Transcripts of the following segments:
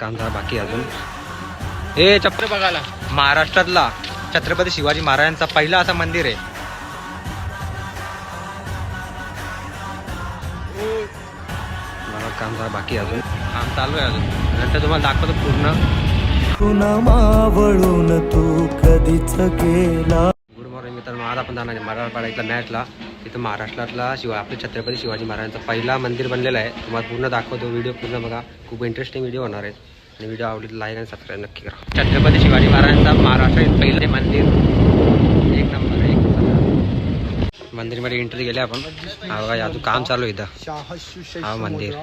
काम जरा बाकी अजून. हे चप्पल बघायला. महाराष्ट्रातला छत्रपती शिवाजी महाराजांचा पहिला असं मंदिर आहे. जरा बाकी अजून. काम चालू आहे अजून. नंतर तुम्हाला दाखवतो पूर्ण. तू कधीच गेला गुड मॉर्निंग मित्रांनो. आज आपण जाणार मराठवाडा इथला मॅचला तिथं महाराष्ट्रातला शिवा आपल्या छत्रपती शिवाजी महाराजांचा पहिला मंदिर बनलेला आहे. तुम्हाला पूर्ण दाखवतो व्हिडिओ पूर्ण बघा. खूप इंटरेस्टिंग व्हिडिओ होणार आहे. आणि व्हिडिओ आवडली लाईक आणि सबस्क्राईब नक्की करा. छत्रपती शिवाजी महाराजांचा महाराष्ट्रात पहिलं मंदिर. एक नंबर एक मंदिरमध्ये एंट्री गेले आपण. हा बघा अजून काम चालू आहे इथं. हा मंदिर.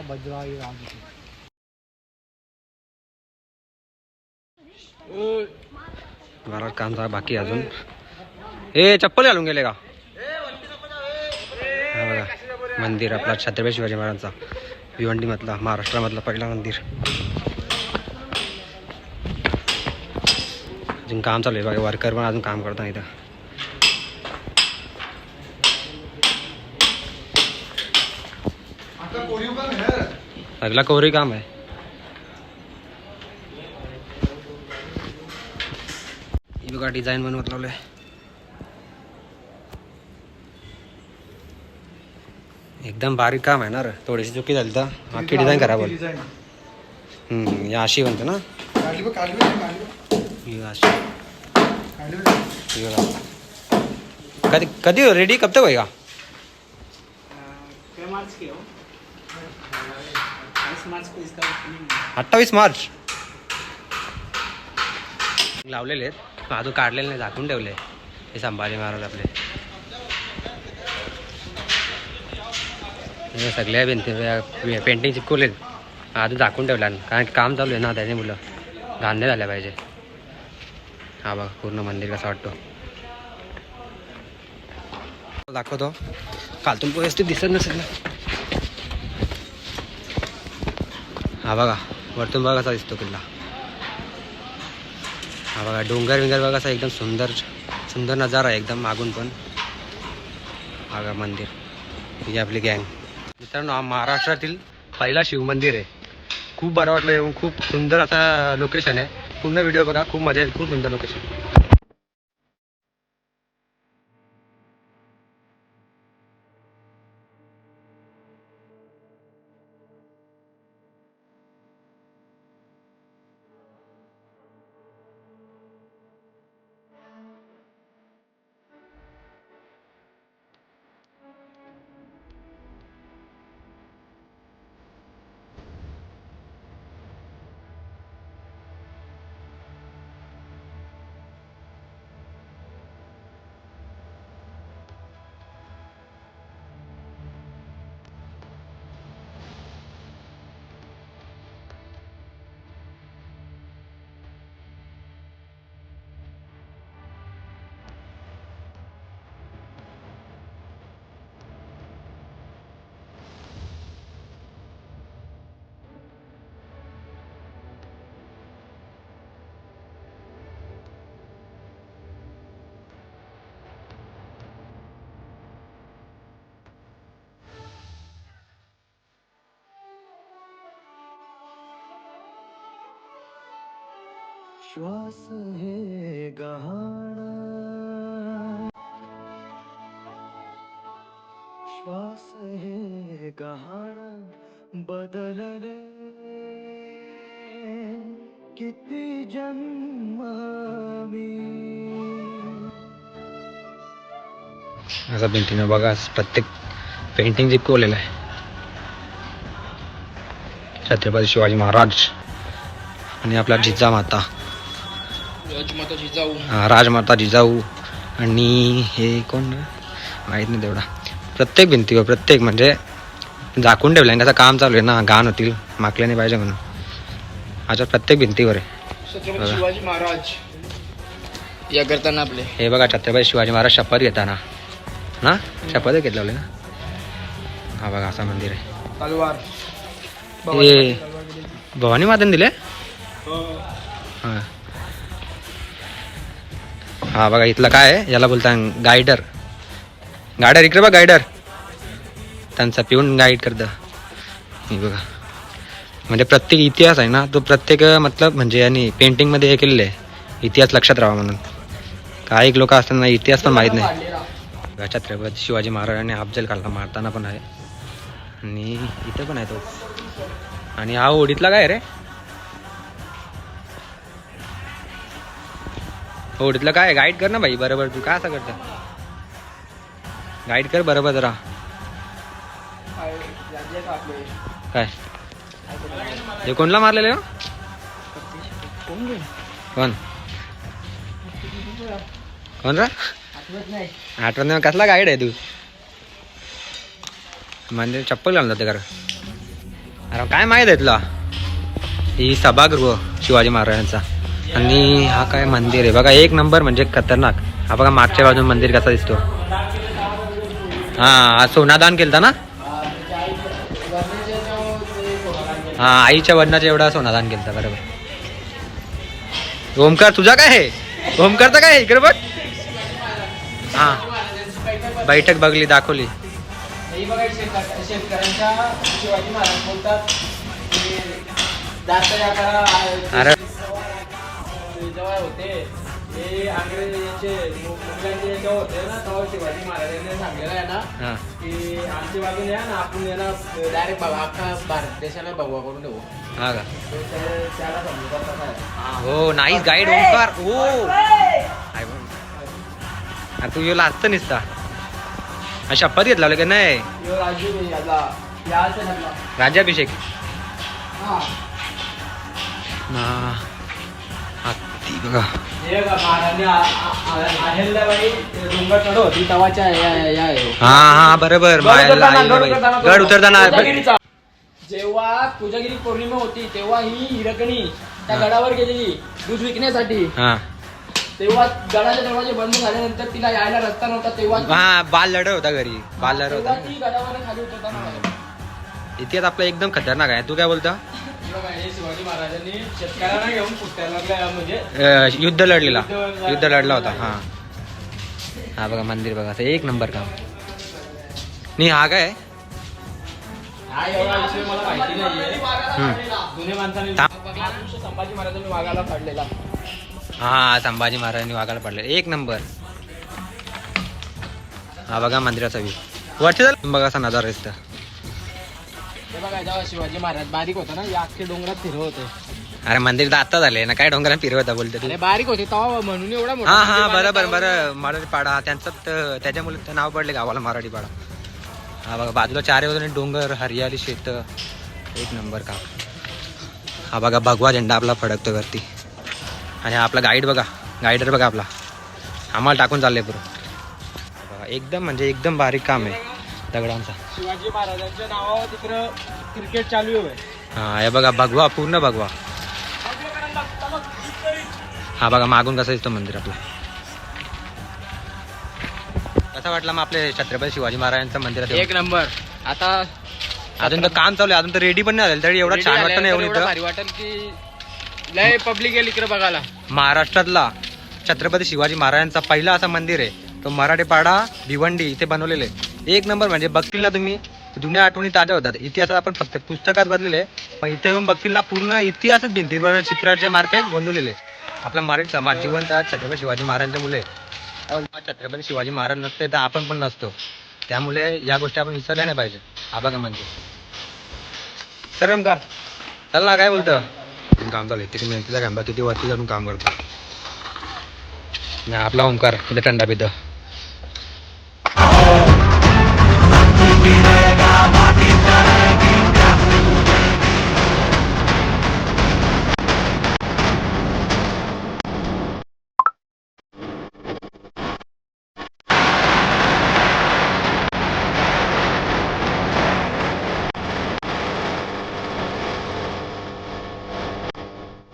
मला काम चालू बाकी अजून. ए चप्पल घालून गेले का? मंदिर आपला छत्रपती शिवाजी महाराजांचा. भिवंडी मधला महाराष्ट्रामधला पहिला मंदिर. अजून काम चालू आहे बघा वर्कर पण अजून काम करतात इथं. सगळा कोरी काम आहे. ही बघा डिझाईन बनवत लावलंय. एकदम बारीक काम आहे ना रे. थोडीशी चुकी झाली तर. अख्खी डिझाईन होईल हम्म, ही अशी बनते ना. अशी. कधी कधी रेडी कब तक होएगा? अठ्ठावीस मार्च. लावलेले आहेत. अजून काढलेले नाही झाकून ठेवले. हे संभाजी महाराज आपले. सगळ्या भिंती पेंटिंग चिपकवलेत आधी दाखवून ठेवल्या कारण काम चालू आहे ना त्याने मुलं. धान्य झाल्या पाहिजे. हा बघा पूर्ण मंदिर कसं वाटतो. दाखवतो. कालतून व्यवस्थित दिसत नसेल ना. हा बघा वरतून बघा कसा दिसतो किल्ला. हा बघा डोंगर विंगर बघा असा एकदम सुंदर सुंदर नजारा आहे एकदम मागून पण. हा बघा मंदिर. ही आपली गँग मित्रांनो हा महाराष्ट्रातील पहिला शिवमंदिर आहे. खूप बरं वाटलं येऊन खूप सुंदर असा लोकेशन आहे. पूर्ण व्हिडिओ बघा खूप मजा येईल खूप सुंदर लोकेशन श्वास हे गहाणा श्वास हे गहाण बदलले किती जन्म मी असं भिंतीनं बघा प्रत्येक पेंटिंग चिपकवलेलं आहे. छत्रपती शिवाजी महाराज आणि आपला जिजामाता. राजमाता जिजाऊ हा, राजमाता जिजाऊ आणि हे कोण माहीत नाही तेवढा. प्रत्येक भिंतीवर प्रत्येक म्हणजे झाकून ठेवलं त्याचं काम चालू आहे ना घाण होतील माकले नाही पाहिजे म्हणून. अच्छा प्रत्येक भिंतीवर आहे. छत्रपती बघा. शिवाजी महाराज. या करताना आपले. हे बघा छत्रपती शिवाजी महाराज शपथ घेताना. ना? शपथ घेतलेले ना? हा बघा असं मंदिर आहे. तलवार. हे भवानी मातेने दिले? हा. हा बघा इथलं काय आहे? याला बोलता गायडर. गायडर इकडे बघा गायडर. त्यांचा पिऊन गाईड करतं. बघा. म्हणजे प्रत्येक इतिहास आहे ना तो प्रत्येक मतलब म्हणजे यांनी पेंटिंगमध्ये हे केलेलं आहे. इतिहास लक्षात राहा म्हणून. काही लोक असताना इतिहास पण माहीत नाही. छत्रपती शिवाजी महाराजांनी अफजल खानला मारताना पण आहे. आणि इथं पण आहे तो. आणि हा ओढीतला काय रे? हो तिथलं काय गाईड कर ना भाई बरोबर. तू काय असं करता गाईड कर बरोबर जरा. काय? हे कोणला मारलेलं आहे हो? कोण? कोण रा? आठवत नाही. कसला गाईड आहे तू? म्हणजे चप्पल घालून जाते खरं अरे काय माहीत आहे तुला ही सभागृह शिवाजी महाराजांचा. आणि हा काय मंदिर आहे. बघा एक नंबर म्हणजे खतरनाक. हा बघा मागच्या बाजून मंदिर कसा दिसतो. हा हा सोनादान केलता ना? हा आईच्या वडिलाच्या एवढा सोनादान केलता बरोबर. ओमकार तुझा काय आहे? ओमकारचा काय आहे? इकडे बघ. हा. बैठक बघली दाखवली. हे जेव्हा होते हे अंग्रेजांचे मुघलांचे जेव्हा होते ना तेव्हा शिवाजी महाराजांनी सांगितलं आहे ना की आमच्या बाजूने या ना आपण याला डायरेक्ट बघा अख्खा भारत देशाला भगवा करून देऊ. हा का? त्याला हो नाईस गाईड ओमकार हो तू येऊ असतं निसता. हा, शपथ घेतला की नाही? यो राज्याभिषेक. हा. हत्ती बघा हे. हा बरोबर. गड उतरताना. जेव्हा कोजागिरी पौर्णिमा होती तेव्हा ही हिरकणी त्या. गडावर गेलेली दूध विकण्यासाठी. तेव्हा गडाचे दरवाजे बंद झाल्यानंतर तिला यायला रस्ता नव्हता तेव्हा ती- हा बाल लढ होता घरी. बाल लढ होता ती गडावर खाली उतरताना. इतिहास आपला एकदम खतरनाक आहे. तू काय बोलता? बघा, शिवाजी महाराजांनी शेतकऱ्यांना घेऊन पुस्तकाला म्हणजे युद्ध लढलेला. युद्ध- लढला होता हा. हा बघा मंदिर बघा असं एक नंबर काम. नाही हा काय? हा एवढा विषय मला माहिती नाहीये. हम्म. जुने माणसाने था- बघा, संभाजी महाराजांनी वाघाला फाडलेला हा संभाजी महाराजांनी एक नंबर. हा बघा मंदिराचा व्यू वरती झालं. बघा असा नजारा दिसतं हे बघा जेव्हा शिवाजी महाराज बारीक होता ना या अख्खे डोंगरात फिरव होते. अरे मंदिर तर आता झाले ना काय डोंगरात फिरवता बोलते तू? अरे बारीक होते तेव्हा म्हणून एवढा मोठा हा हा म्हणजे बरोबर बारीक बरं मराठी पाडा त्यांचं त- त्याच्यामुळे ते नाव पडले गावाला मराठी पाडा हा बघा बाजूला चार बाजूने डोंगर हरियाली शेत एक नंबर का. हा बघा भगवा झेंडा आपला फडकतो वरती. आणि हा आपला गाईड बघा गाईडर बघा आपला. आम्हाला टाकून चाललंय पुरं. बघा एकदम म्हणजे एकदम बारीक काम आहे. दगडांचा शिवाजी महाराजांच्या नावावर तिकडं क्रिकेट चालू आहे. हा हे बघा भगवा पूर्ण भगवा हा बघा मागून कसं दिसतो मंदिर आपला. कसा वाटला मग आपले छत्रपती शिवाजी महाराजांचं येऊन? एक नंबर. आता अजून तर काम चालू आहे अजून तर रेडी पण नाही झालं तरी एवढं छान वाटतं ना येऊन एवढं वाटेल की लय पब्लिक येईल इकडे बघायला. महाराष्ट्रातला छत्रपती शिवाजी महाराजांचा पहिला असा मंदिर आहे तो मराठीपाडा भिवंडी इथे बनवलेलं आहे. एक नंबर म्हणजे बघतील ना तुम्ही जुन्या आठवणी ताज्या होतात. इतिहासात आपण फक्त पुस्तकात बदलेले पण इथे येऊन बघतील ना पूर्ण इतिहासच भिंतीवर चित्राच्या मार्फत बनवलेले आपला मराठी समाज जिवंत आज छत्रपती शिवाजी महाराजांच्या मुले छत्रपती शिवाजी महाराज नसते तर आपण पण नसतो. त्यामुळे या गोष्टी आपण विसरल्या नाही पाहिजे. हा म्हणजे. तर ओमकार चल ना काय बोलतं? काम चालू आहे. मेहनतीचा काम किती वरती जाऊन काम करतो. आपला ओंकार इथे थंडा पितं.